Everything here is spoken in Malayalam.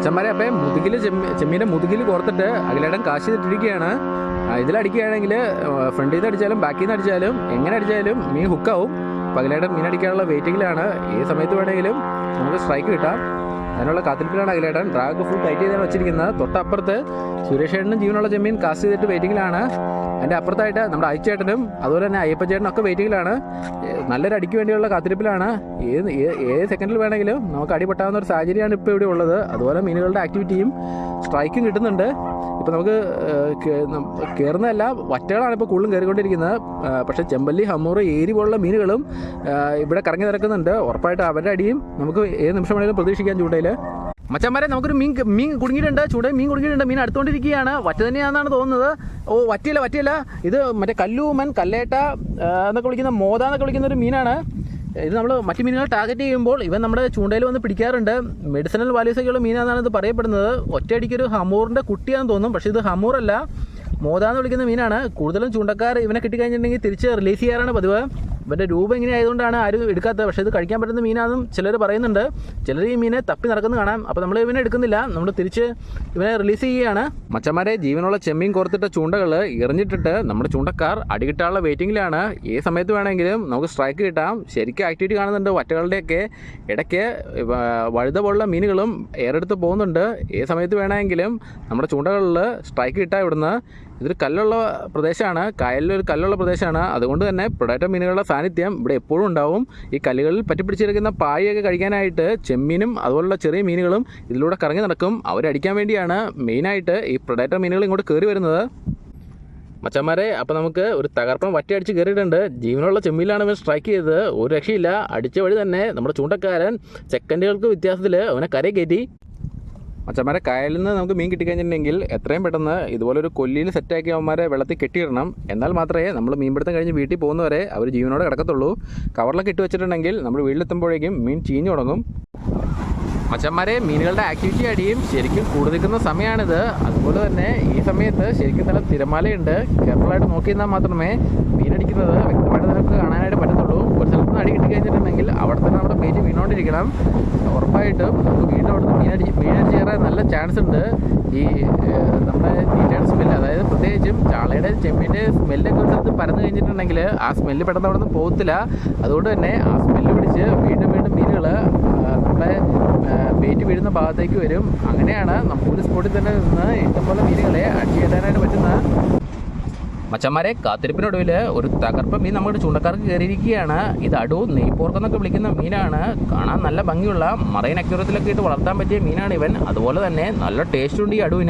മച്ചന്മാരെ അപ്പം മുതുകിൽ ചെമ്മീന്റെ മുതുകിൽ കോർത്തിട്ട് അഖിലേടൻ കാശ് ചെയ്തിട്ടിരിക്കുകയാണ് ആ, ഇതിലടിക്കുകയാണെങ്കിൽ ഫ്രണ്ടിൽ നിന്ന് അടിച്ചാലും ബാക്കിൽ നിന്ന് അടിച്ചാലും എങ്ങനെ അടിച്ചാലും മീൻ ഹുക്കാവും അഖിലേടൻ മീൻ അടിക്കാനുള്ള വെയിറ്റിങ്ങിലാണ് ഏത് സമയത്ത് വേണമെങ്കിലും നമുക്ക് സ്ട്രൈക്ക് കിട്ടാം. അതിനുള്ള കാത്തിരിപ്പിലാണ് അഖിലേടൻ ഡ്രാഗ് ഫുൾ ടൈറ്റ് ചെയ്താണ് വെച്ചിരിക്കുന്നത്. തൊട്ടപ്പുറത്ത് സുരേഷ് ചേട്ടനും ജീവനുള്ള ചെമ്മീൻ കാസ്റ്റ് ചെയ്തിട്ട് വെയിറ്റിങ്ങിലാണ് അതിന്റെ അപ്പുറത്തായിട്ട് നമ്മുടെ അയച്ചേട്ടനും അതുപോലെ തന്നെ അയ്യപ്പ ചേട്ടനും ഒക്കെ വെയിറ്റിങ്ങിലാണ്. നല്ലൊരു അടിക്ക് വേണ്ടിയുള്ള കാത്തിരിപ്പിലാണ്. ഏത് ഏത് സെക്കൻഡിൽ വേണമെങ്കിലും നമുക്ക് അടിപൊട്ടാവുന്ന ഒരു സാഹചര്യമാണ് ഇപ്പോൾ ഇവിടെ ഉള്ളത്. അതുപോലെ മീനുകളുടെ ആക്ടിവിറ്റിയും സ്ട്രൈക്കും കിട്ടുന്നുണ്ട്. ഇപ്പോൾ നമുക്ക് കയറുന്നതല്ല വറ്റകളാണ് ഇപ്പോൾ കൂടുതലും കയറിക്കൊണ്ടിരിക്കുന്നത് പക്ഷേ ചെമ്പല്ലി ഹമ്മൂറ് ഏരി പോലുള്ള മീനുകളും ഇവിടെ കറങ്ങി നടക്കുന്നുണ്ട്. ഉറപ്പായിട്ട് അവരുടെ അടിയും നമുക്ക് ഏത് നിമിഷം വേണമെങ്കിലും പ്രതീക്ഷിക്കാം ചൂണ്ടയിൽ മച്ചന്മാരെ നമുക്കൊരു മീൻ മീൻ കുടുങ്ങിയിട്ടുണ്ട്. ചൂട് മീൻ കുടുങ്ങിയിട്ടുണ്ട്. മീൻ അടുത്തുകൊണ്ടിരിക്കുകയാണ്. വറ്റ തന്നെയാണെന്നാണ് തോന്നുന്നത്. ഓ വറ്റിയില്ല വറ്റിയില്ല. ഇത് മറ്റേ കല്ലൂമൻ കല്ലേട്ട എന്നൊക്കെ വിളിക്കുന്ന മോത എന്നൊക്കെ വിളിക്കുന്ന ഒരു മീനാണ്. ഇത് നമ്മൾ മറ്റു മീനുകൾ ടാർഗറ്റ് ചെയ്യുമ്പോൾ ഇവൻ നമ്മുടെ ചൂണ്ടയിൽ വന്ന് പിടിക്കാറുണ്ട്. മെഡിസിനൽ വാല്യൂസൊക്കെയുള്ള മീനാണെന്നാണ് ഇത് പറയപ്പെടുന്നത്. ഒറ്റയടിക്കൊരു ഹമൂറിന്റെ കുട്ടിയാണെന്ന് തോന്നും. പക്ഷേ ഇത് ഹമൂറല്ല. മോതാന്ന് വിളിക്കുന്ന മീനാണ്. കൂടുതലും ചൂണ്ടക്കാർ ഇവനെ കിട്ടിക്കഴിഞ്ഞിട്ടുണ്ടെങ്കിൽ തിരിച്ച് റിലീസ് ചെയ്യാറാണ് പതിവ്. ഇവന്റെ രൂപം ഇങ്ങനെ ആയതുകൊണ്ടാണ് ആരും എടുക്കാത്തത്. പക്ഷേ ഇത് കഴിക്കാൻ പറ്റുന്ന മീനാണെന്നും ചിലർ പറയുന്നുണ്ട്. ചിലർ ഈ മീനെ തപ്പി നടക്കുന്നത് കാണാം. അപ്പോൾ നമ്മൾ ഇവനെ എടുക്കുന്നില്ല. നമ്മൾ തിരിച്ച് ഇവനെ റിലീസ് ചെയ്യുകയാണ്. മച്ചന്മാരെ ജീവനുള്ള ചെമ്മീൻ കോർത്തിട്ട ചൂണ്ടകൾ എറിഞ്ഞിട്ടിട്ട് നമ്മുടെ ചൂണ്ടക്കാർ അടികിട്ടാനുള്ള വെയിറ്റിങ്ങിലാണ് ഈ സമയത്ത് വേണമെങ്കിലും നമുക്ക് സ്ട്രൈക്ക് കിട്ടാം. ശരിക്കും ആക്ടിവിറ്റി കാണുന്നുണ്ട് വറ്റകളുടെയൊക്കെ. ഇടയ്ക്ക് വഴുത പോലുള്ള മീനുകളും ഏറെടുത്ത് പോകുന്നുണ്ട്. ഏത് സമയത്ത് വേണമെങ്കിലും നമ്മുടെ ചൂണ്ടകളിൽ സ്ട്രൈക്ക് കിട്ടാം ഇവിടുന്ന്. ഇതൊരു കല്ലുള്ള പ്രദേശമാണ്. കായലിലൊരു കല്ലുള്ള പ്രദേശമാണ്. അതുകൊണ്ട് തന്നെ പ്രൊഡക്റ്റർ മീനുകളുടെ സാന്നിധ്യം ഇവിടെ എപ്പോഴും ഉണ്ടാവും. ഈ കല്ലുകളിൽ പറ്റിപ്പിടിച്ചിരിക്കുന്ന പായയൊക്കെ കഴിക്കാനായിട്ട് ചെമ്മീനും അതുപോലുള്ള ചെറിയ മീനുകളും ഇതിലൂടെ കറങ്ങി നടക്കും. അവരടിക്കാൻ വേണ്ടിയാണ് മെയിനായിട്ട് ഈ പ്രൊഡക്റ്റർ മീനുകൾ ഇങ്ങോട്ട് കയറി വരുന്നത്. മച്ചന്മാരെ അപ്പോൾ നമുക്ക് ഒരു തകർപ്പൻ വറ്റി അടിച്ച് കയറിയിട്ടുണ്ട് ജീവനുള്ള ചെമ്മീലാണ് അവൻ സ്ട്രൈക്ക് ചെയ്തത്. ഒരു രക്ഷയില്ല. അടിച്ച വഴി തന്നെ നമ്മുടെ ചൂണ്ടക്കാരൻ സെക്കൻഡുകൾക്ക് വ്യത്യാസത്തിൽ അവനെ കരയിൽ കയറ്റി. മച്ചന്മാരെ കായലിൽ നിന്ന് നമുക്ക് മീൻ കിട്ടിക്കഴിഞ്ഞിട്ടുണ്ടെങ്കിൽ എത്രയും പെട്ടെന്ന് ഇതുപോലൊരു കൊല്ലിയിൽ സെറ്റാക്കി അവന്മാരെ വെള്ളത്തിൽ കെട്ടിയിടണം. എന്നാൽ മാത്രമേ നമ്മൾ മീൻപിടുത്തം കഴിഞ്ഞ് വീട്ടിൽ പോകുന്നവരെ അവർ ജീവനോട് കിടക്കത്തുള്ളൂ. കവറിലൊക്കെ ഇട്ട് വെച്ചിട്ടുണ്ടെങ്കിൽ നമ്മൾ വീട്ടിലെത്തുമ്പോഴേക്കും മീൻ ചീഞ്ഞു തുടങ്ങും. മച്ചന്മാരെ മീനുകളുടെ ആക്ടിവിറ്റി അടിയും ശരിക്കും കൂടുതൽ നിൽക്കുന്ന സമയമാണിത്. അതുപോലെ തന്നെ ഈ സമയത്ത് ശരിക്കും നല്ല തിരമാലയുണ്ട്. കെയർഫുള്ളായിട്ട് നോക്കി നിന്നാൽ മാത്രമേ മീനടിക്കുന്നത് വ്യക്തമായിട്ട് നമുക്ക് കാണാനായിട്ട് പറ്റത്തുള്ളൂ. ഒരു സ്ഥലത്ത് നിന്ന് അടി കിട്ടി കഴിഞ്ഞിട്ടുണ്ടെങ്കിൽ അവിടെ തന്നെ നമ്മുടെ പേര് വീണുകൊണ്ടിരിക്കണം. ഉറപ്പായിട്ടും നമുക്ക് വീണ്ടും അവിടുന്ന് നിന്ന് മീനടി മീനടിച്ച് കയറാൻ നല്ല ചാൻസ് ഉണ്ട്. ഈ നമ്മുടെ തീറ്റയുടെ സ്മെല്ല് അതായത് പ്രത്യേകിച്ചും ചാളയുടെ ചെമ്മീന്റെ സ്മെല്ലൊക്കെ ഒരു സ്ഥലത്ത് പരന്നു കഴിഞ്ഞിട്ടുണ്ടെങ്കിൽ ആ സ്മെല്ല് പെട്ടെന്ന് അവിടെ നിന്ന് പോകത്തില്ല അതുകൊണ്ട് തന്നെ ആ സ്മെല്ല് പിടിച്ച് വീണ്ടും വീണ്ടും മീനുകൾ നമ്മുടെ ബേറ്റ് വീഴുന്ന ഭാഗത്തേക്ക് വരും. അങ്ങനെയാണ് നമുക്ക് ഒരു സ്പോട്ടിൽ തന്നെ നിന്ന് ഇഷ്ടംപോലെ മീനുകളെ അടിച്ചു കയറ്റാനായിട്ട് പറ്റുന്ന മച്ചന്മാരെ കാത്തിരിപ്പിനൊടുവിൽ ഒരു തകർപ്പ് മീൻ നമ്മുടെ ചൂണ്ടക്കാർക്ക് കയറിയിരിക്കുകയാണ്. ഇത് അടു നെയ്പോർക്കെന്നൊക്കെ വിളിക്കുന്ന മീനാണ്. കാണാൻ നല്ല ഭംഗിയുള്ള മറൈൻ അക്യൂറത്തിലൊക്കെ ഇട്ട് വളർത്താൻ പറ്റിയ മീനാണ് ഇവൻ. അതുപോലെ തന്നെ നല്ല ടേസ്റ്റ് ഉണ്ട് ഈ അടുവിന്.